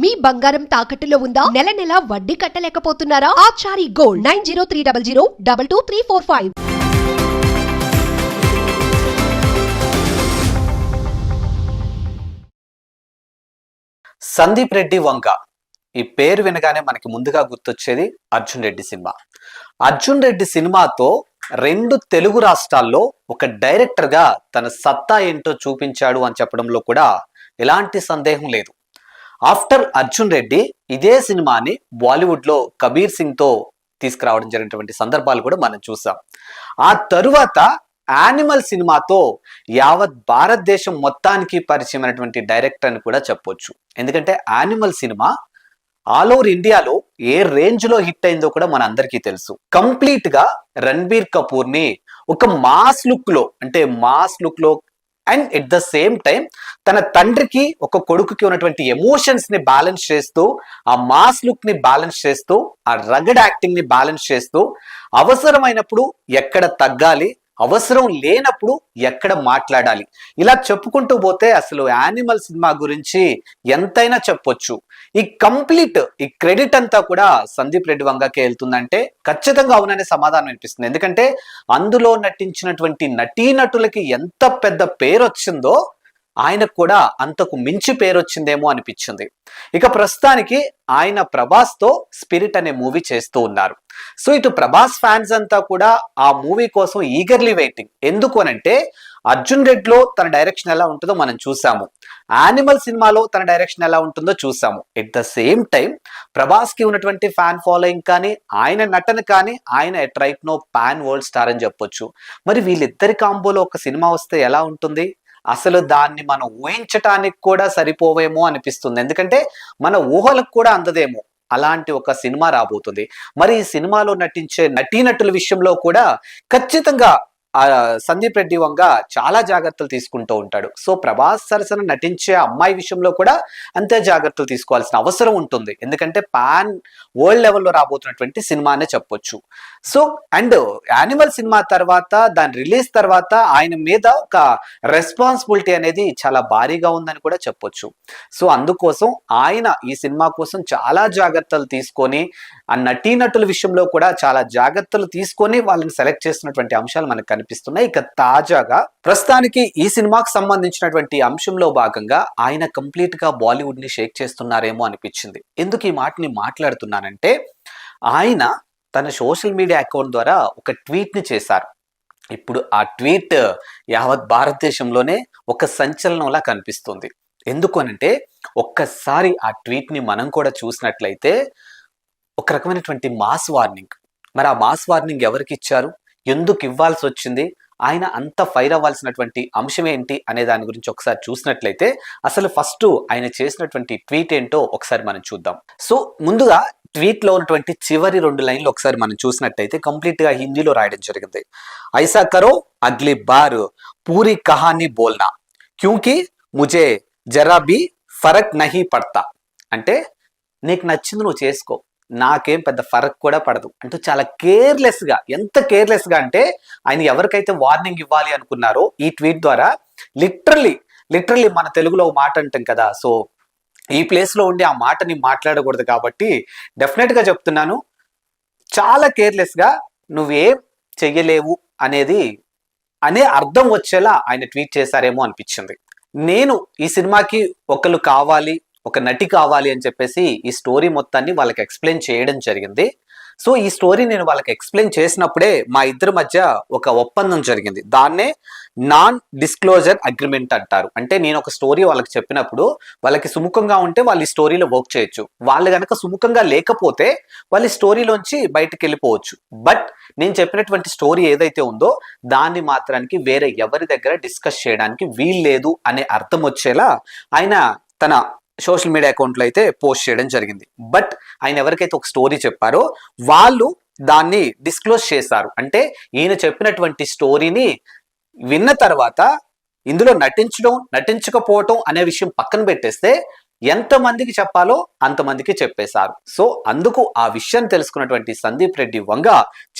మీ బంగారం తాకట్టులో ఉందా? నెల నెల వడ్డీ కట్టలేకపోతున్నారా? Achari gold nine zero three double zero double two three four five. Sandeep Reddy Vanga. ఈ పేరు వినగానే మనకి ముందుగా గుర్తొచ్చేది అర్జున్ రెడ్డి సినిమా. అర్జున్ రెడ్డి సినిమాతో రెండు తెలుగు రాష్ట్రాల్లో ఒక డైరెక్టర్గా తన సత్తా ఏంటో చూపించాడు అని చెప్పడంలో కూడా ఎలాంటి సందేహం లేదు. ఆఫ్టర్ అర్జున్ రెడ్డి ఇదే సినిమాని బాలీవుడ్లో కబీర్ సింగ్తో తీసుకురావడం జరిగినటువంటి సందర్భాలు కూడా మనం చూసాం. ఆ తరువాత యానిమల్ సినిమాతో యావత్ భారతదేశం మొత్తానికి పరిచయమైనటువంటి డైరెక్టర్ అని కూడా చెప్పొచ్చు. ఎందుకంటే యానిమల్ సినిమా ఆల్ ఓవర్ ఇండియాలో ఏ రేంజ్లో హిట్ అయిందో కూడా మన అందరికీ తెలుసు. కంప్లీట్గా రణబీర్ కపూర్ని ఒక మాస్ లుక్లో అంటే మాస్ లుక్లో and at the same time తన తండ్రికి ఒక కొడుకుకి ఉన్నటువంటి ఎమోషన్స్ని బ్యాలెన్స్ చేస్తూ ఆ మాస్ లుక్ని బ్యాలెన్స్ చేస్తూ ఆ రగడ్ యాక్టింగ్ని బ్యాలెన్స్ చేస్తూ అవసరమైనప్పుడు ఎక్కడ తగ్గాలి అవసరం లేనప్పుడు ఎక్కడ మాట్లాడాలి? ఇలా చెప్పుకుంటూ పోతే అసలు యానిమల్ సినిమా గురించి ఎంతైనా చెప్పొచ్చు. ఈ కంప్లీట్ ఈ క్రెడిట్ అంతా కూడా సందీప్ రెడ్డి వంగకే వెళ్తుందంటే ఖచ్చితంగా అవుననే సమాధానం అనిపిస్తుంది. ఎందుకంటే అందులో నటించినటువంటి నటీనటులకి ఎంత పెద్ద పేరు వచ్చిందో ఆయనకు కూడా అంతకు మించి పేరు వచ్చిందేమో అనిపించింది. ఇక ప్రస్తుతానికి ఆయన ప్రభాస్తో స్పిరిట్ అనే మూవీ చేస్తూ ఉన్నారు. సో ఇటు ప్రభాస్ ఫ్యాన్స్ అంతా కూడా ఆ మూవీ కోసం ఈగర్లీ వెయిటింగ్. ఎందుకు అనంటే అర్జున్ రెడ్డిలో తన డైరెక్షన్ ఎలా ఉంటుందో మనం చూసాము యానిమల్ సినిమాలో తన డైరెక్షన్ ఎలా ఉంటుందో చూసాము ఎట్ ద సేమ్ టైం ప్రభాస్కి ఉన్నటువంటి ఫ్యాన్ ఫాలోయింగ్ కానీ ఆయన నటన కానీ ఆయన at right now pan world star అని చెప్పొచ్చు. మరి వీళ్ళిద్దరి కాంబోలో ఒక సినిమా వస్తే ఎలా ఉంటుంది? అసలు దాన్ని మనం ఊహించటానికి కూడా సరిపోవేమో అనిపిస్తుంది. ఎందుకంటే మన ఊహలకు కూడా అందదేమో. అలాంటి ఒక సినిమా రాబోతుంది. మరి ఈ సినిమాలో నటించే నటీనటుల విషయంలో కూడా ఖచ్చితంగా సందీప్ రెడ్డి వంగ చాలా జాగ్రత్తలు తీసుకుంటూ ఉంటాడు. సో ప్రభాస్ సరసన నటించే అమ్మాయి విషయంలో కూడా అంతే జాగ్రత్తలు తీసుకోవాల్సిన అవసరం ఉంటుంది. ఎందుకంటే పాన్ వరల్డ్ లెవెల్లో రాబోతున్నటువంటి సినిమానే చెప్పొచ్చు. సో అండ్ యానిమల్ సినిమా తర్వాత దాని రిలీజ్ తర్వాత ఆయన మీద ఒక రెస్పాన్సిబిలిటీ అనేది చాలా భారీగా ఉందని కూడా చెప్పొచ్చు. సో అందుకోసం ఆయన ఈ సినిమా కోసం చాలా జాగ్రత్తలు తీసుకొని ఆ నటీనటుల విషయంలో కూడా చాలా జాగ్రత్తలు తీసుకొని వాళ్ళని సెలెక్ట్ చేస్తున్నటువంటి అంశాలు మనకు కనిపిస్తున్నాయి. ఇక తాజాగా ప్రస్తుతానికి ఈ సినిమాకు సంబంధించినటువంటి అంశంలో భాగంగా ఆయన కంప్లీట్గా బాలీవుడ్ని షేక్ చేస్తున్నారేమో అనిపించింది. ఎందుకు ఈ మాటని మాట్లాడుతున్నానంటే ఆయన తన సోషల్ మీడియా అకౌంట్ ద్వారా ఒక ట్వీట్ని చేశారు. ఇప్పుడు ఆ ట్వీట్ యావత్ భారతదేశంలోనే ఒక సంచలనంలా కనిపిస్తుంది. ఎందుకు అనంటే ఒక్కసారి ఆ ట్వీట్ని మనం కూడా చూసినట్లయితే ఒక రకమైనటువంటి మాస్ వార్నింగ్. మరి ఆ మాస్ వార్నింగ్ ఎవరికి ఇచ్చారు? ఎందుకు ఇవ్వాల్సి వచ్చింది? ఆయన అంత ఫైర్ అవ్వాల్సినటువంటి అంశం ఏంటి అనే దాని గురించి ఒకసారి చూసినట్లయితే అసలు ఫస్ట్ ఆయన చేసినటువంటి ట్వీట్ ఏంటో ఒకసారి మనం చూద్దాం. సో ముందుగా ట్వీట్లో ఉన్నటువంటి చివరి రెండు లైన్లు ఒకసారి మనం చూసినట్టయితే కంప్లీట్గా హిందీలో రాయడం జరిగింది. ఐసా కరో అగ్లీ బార్ పూరి కహాని బోల్నా. క్యూకి ముజే జరా బి ఫరక్ నహీ పడతా. అంటే నీకు నచ్చింది నువ్వు చేసుకో. నాకేం పెద్ద ఫరక్ కూడా పడదు. అంటూ చాలా కేర్లెస్గా ఎంత కేర్లెస్గా అంటే ఆయన ఎవరికైతే వార్నింగ్ ఇవ్వాలి అనుకున్నారో ఈ ట్వీట్ ద్వారా లిటరలీ లిటరలీ మన తెలుగులో ఒక మాట అంటాం కదా సో ఈ ప్లేస్లో ఉండి ఆ మాటని మాట్లాడకూడదు కాబట్టి డెఫినెట్గా చెప్తున్నాను చాలా కేర్లెస్గా నువ్వేం చెయ్యలేవు అనేది అనే అర్థం వచ్చేలా ఆయన ట్వీట్ చేశారేమో అనిపించింది. నేను ఈ సినిమాకి ఒకళ్ళు కావాలి ఒక నటి కావాలి అని చెప్పేసి ఈ స్టోరీ మొత్తాన్ని వాళ్ళకి ఎక్స్ప్లెయిన్ చేయడం జరిగింది. సో ఈ స్టోరీ నేను వాళ్ళకి ఎక్స్ప్లెయిన్ చేసినప్పుడే మా ఇద్దరి మధ్య ఒక ఒప్పందం జరిగింది. దాన్నే నాన్ డిస్క్లోజర్ అగ్రిమెంట్ అంటారు. అంటే నేను ఒక స్టోరీ వాళ్ళకి చెప్పినప్పుడు వాళ్ళకి సుముఖంగా ఉంటే వాళ్ళు ఈ స్టోరీలో వర్క్ చేయొచ్చు. వాళ్ళు కనుక సుముఖంగా లేకపోతే వాళ్ళ స్టోరీలోంచి బయటకు వెళ్ళిపోవచ్చు. బట్ నేను చెప్పినటువంటి స్టోరీ ఏదైతే ఉందో దాన్ని మాత్రానికి వేరే ఎవరి దగ్గర డిస్కస్ చేయడానికి వీల్లేదు అనే అర్థం వచ్చేలా ఆయన తన సోషల్ మీడియా అకౌంట్లో అయితే పోస్ట్ చేయడం జరిగింది. బట్ ఆయన ఎవరికైతే ఒక స్టోరీ చెప్పారో వాళ్ళు దాన్ని డిస్క్లోజ్ చేశారు. అంటే ఈయన చెప్పినటువంటి స్టోరీని విన్న తర్వాత ఇందులో నటించడం నటించకపోవటం అనే విషయం పక్కన పెట్టేస్తే ఎంతమందికి చెప్పాలో అంతమందికి చెప్పేశారు. సో అందుకు ఆ విషయం తెలుసుకున్నటువంటి సందీప్ రెడ్డి వంగ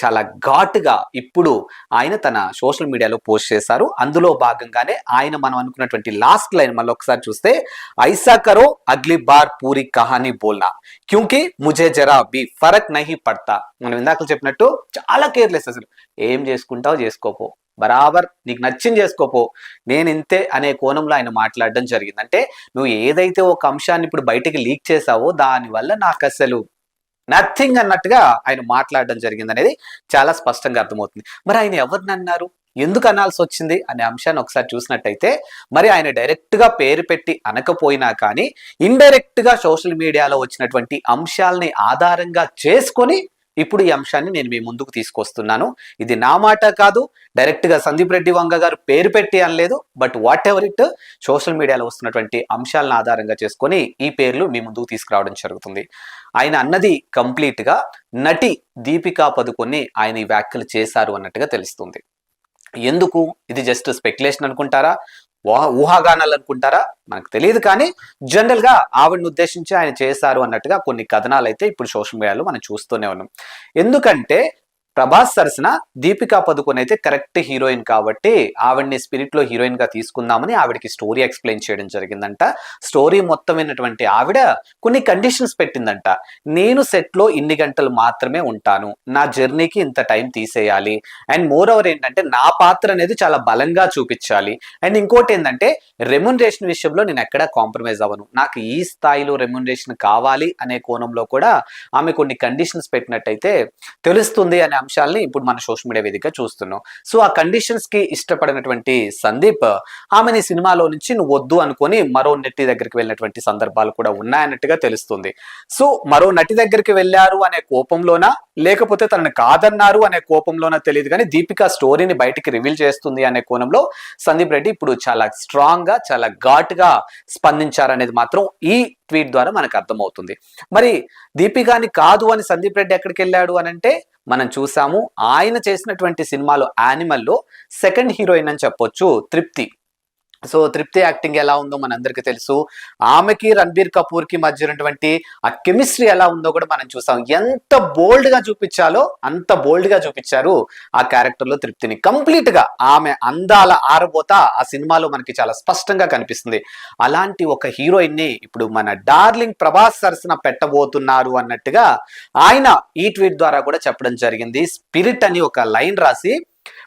చాలా ఘాటుగా ఇప్పుడు ఆయన తన సోషల్ మీడియాలో పోస్ట్ చేశారు. అందులో భాగంగానే ఆయన మనం అనుకున్నటువంటి లాస్ట్ లైన్ మళ్ళీ ఒకసారి చూస్తే ఐసా కరో అగ్లీ బార్ పూరి కహానీ బోల్నా. క్యూకి ముజే జరా బి ఫరక్ నహి పడతా. మనం ఇందాక చెప్పినట్టు చాలా కేర్లెస్ అసలు. ఏం చేసుకుంటావు చేసుకోపో. బరాబర్ నీకు నచ్చింది చేసుకోపో. నేను ఇంతే అనే కోణంలో ఆయన మాట్లాడడం జరిగింది. అంటే నువ్వు ఏదైతే ఒక అంశాన్ని ఇప్పుడు బయటికి లీక్ చేసావో దానివల్ల నాకు అసలు నథింగ్ అన్నట్టుగా ఆయన మాట్లాడడం జరిగింది అనేది చాలా స్పష్టంగా అర్థమవుతుంది. మరి ఆయన ఎవరిని అన్నారు? ఎందుకు అనాల్సి వచ్చింది? అనే అంశాన్ని ఒకసారి చూసినట్టయితే మరి ఆయన డైరెక్ట్గా పేరు పెట్టి అనకపోయినా కానీ ఇండైరెక్ట్గా సోషల్ మీడియాలో వచ్చినటువంటి అంశాలని ఆధారంగా చేసుకొని ఇప్పుడు ఈ అంశాన్ని నేను మీ ముందుకు తీసుకొస్తున్నాను. ఇది నా మాట కాదు డైరెక్ట్గా సందీప్ రెడ్డి వంగ గారు పేరు పెట్టి అనలేదు but whatever it social మీడియాలో వస్తున్నటువంటి అంశాలను ఆధారంగా చేసుకొని ఈ పేర్లు మీ ముందుకు తీసుకురావడం జరుగుతుంది. ఆయన అన్నది కంప్లీట్గా నటి దీపికా పదుకొని ఆయన ఈ వ్యాఖ్యలు చేశారు అన్నట్టుగా తెలుస్తుంది. ఎందుకు? ఇది జస్ట్ స్పెక్యులేషన్ అనుకుంటారా? ఊహాగానాలు అనుకుంటారా మనకు తెలియదు కానీ జనరల్గా ఆవిడని ఉద్దేశించి ఆయన చేశారు అన్నట్టుగా కొన్ని కథనాలు అయితే ఇప్పుడు సోషల్ మీడియాలో మనం చూస్తూనే ఉన్నాం. ఎందుకంటే ప్రభాస్ సరసన దీపికా పదుకొని అయితే కరెక్ట్ హీరోయిన్ కాబట్టి ఆవిడ్ని స్పిరిట్లో హీరోయిన్గా హీరోయిన్గా తీసుకుందామని ఆవిడకి స్టోరీ ఎక్స్ప్లెయిన్ చేయడం జరిగిందంట. స్టోరీ మొత్తమైనటువంటి ఆవిడ కొన్ని కండిషన్స్ పెట్టిందంట. నేను సెట్లో ఇన్ని గంటలు మాత్రమే ఉంటాను. నా జర్నీకి ఇంత టైం తీసేయాలి. అండ్ మోర్ ఓవర్ ఏంటంటే నా పాత్ర అనేది చాలా బలంగా చూపించాలి. అండ్ ఇంకోటి ఏంటంటే రెమ్యునరేషన్ విషయంలో నేను ఎక్కడా కాంప్రమైజ్ అవ్వను. నాకు ఈ స్థాయిలో రెమ్యునరేషన్ కావాలి అనే కోణంలో కూడా ఆమె కొన్ని కండిషన్స్ పెట్టినట్టయితే తెలుస్తుంది అని అంశాలని ఇప్పుడు మన సోషల్ మీడియా వేదికగా చూస్తున్నాం. సో ఆ కండిషన్స్కి ఇష్టపడినటువంటి సందీప్ ఆమెని సినిమాలో నుంచి నువ్వు వద్దు అనుకొని మరో నటి దగ్గరికి వెళ్ళినటువంటి సందర్భాలు కూడా ఉన్నాయన్నట్టుగా తెలుస్తుంది. సో మరో నటి దగ్గరికి వెళ్ళారు అనే కోపంలోనా? లేకపోతే తనని కాదన్నారు అనే కోపంలోనా తెలియదు కానీ దీపిక స్టోరీని బయటికి రివీల్ చేస్తుంది అనే కోణంలో సందీప్ రెడ్డి ఇప్పుడు చాలా స్ట్రాంగ్గా చాలా ఘాటుగా స్పందించారనేది మాత్రం ఈ ట్వీట్ ద్వారా మనకు అర్థమవుతుంది. మరి దీపికాని కాదు అని సందీప్ రెడ్డి ఎక్కడికి వెళ్ళాడు అని అంటే మనం చూసాము ఆయన చేసినటువంటి సినిమాలో యానిమల్లో సెకండ్ హీరోయిన్ అని చెప్పొచ్చు తృప్తి. సో తృప్తి యాక్టింగ్ ఎలా ఉందో మనందరికీ తెలుసు. ఆమెకి రణబీర్ కపూర్కి మధ్య ఉన్నటువంటి ఆ కెమిస్ట్రీ ఎలా ఉందో కూడా మనం చూసాం ఎంత బోల్డ్గా చూపించాలో అంత బోల్డ్గా చూపించారు ఆ క్యారెక్టర్లో తృప్తిని. కంప్లీట్గా ఆమె అందాల ఆరబోత ఆ సినిమాలో మనకి చాలా స్పష్టంగా కనిపిస్తుంది. అలాంటి ఒక హీరోయిన్ని ఇప్పుడు మన డార్లింగ్ ప్రభాస్ సరసన పెట్టబోతున్నారు అన్నట్టుగా ఆయన ఈ ట్వీట్ ద్వారా కూడా చెప్పడం జరిగింది. స్పిరిట్ అని ఒక లైన్ రాసి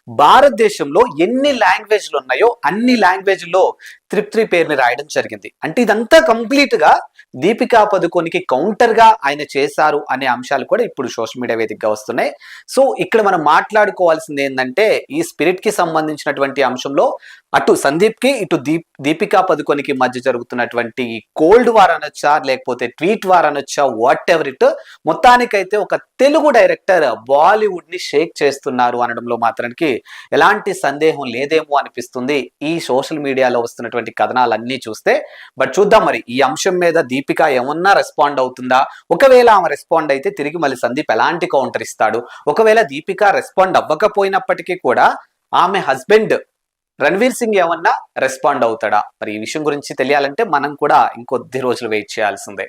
భారతదేశంలో ఎన్ని లాంగ్వేజ్లు ఉన్నాయో అన్ని లాంగ్వేజ్లో త్రిప్త్రి పేరుని రాయడం జరిగింది. అంటే ఇదంతా కంప్లీట్గా దీపికా పదుకోనికి కౌంటర్గా ఆయన చేశారు అనే అంశాలు కూడా ఇప్పుడు సోషల్ మీడియా వేదికగా వస్తున్నాయి. సో ఇక్కడ మనం మాట్లాడుకోవాల్సింది ఏంటంటే ఈ స్పిరిట్కి సంబంధించినటువంటి అంశంలో అటు సందీప్కి ఇటు దీప్ దీపికా పదుకొనికి మధ్య జరుగుతున్నటువంటి కోల్డ్ వార్ అనొచ్చా లేకపోతే ట్వీట్ వార్ అనొచ్చా వాట్ ఎవర్ ఇట్ మొత్తానికైతే ఒక తెలుగు డైరెక్టర్ బాలీవుడ్ని షేక్ చేస్తున్నారు అనడంలో మాత్రానికి ఎలాంటి సందేహం లేదేమో అనిపిస్తుంది. ఈ సోషల్ మీడియాలో వస్తున్నటువంటి కథనాలన్నీ చూస్తే బట్ చూద్దాం మరి ఈ అంశం మీద దీపిక ఏమన్నా రెస్పాండ్ అవుతుందా? ఒకవేళ ఆమె రెస్పాండ్ అయితే తిరిగి మళ్ళీ సందీప్ ఎలాంటి కౌంటర్ ఇస్తాడు? ఒకవేళ దీపిక రెస్పాండ్ అవ్వకపోయినప్పటికీ కూడా ఆమె హస్బెండ్ రణ్వీర్ సింగ్ ఏమన్నా రెస్పాండ్ అవుతాడా? మరి ఈ విషయం గురించి తెలియాలంటే మనం కూడా ఇంకొద్ది రోజులు వెయిట్ చేయాల్సిందే.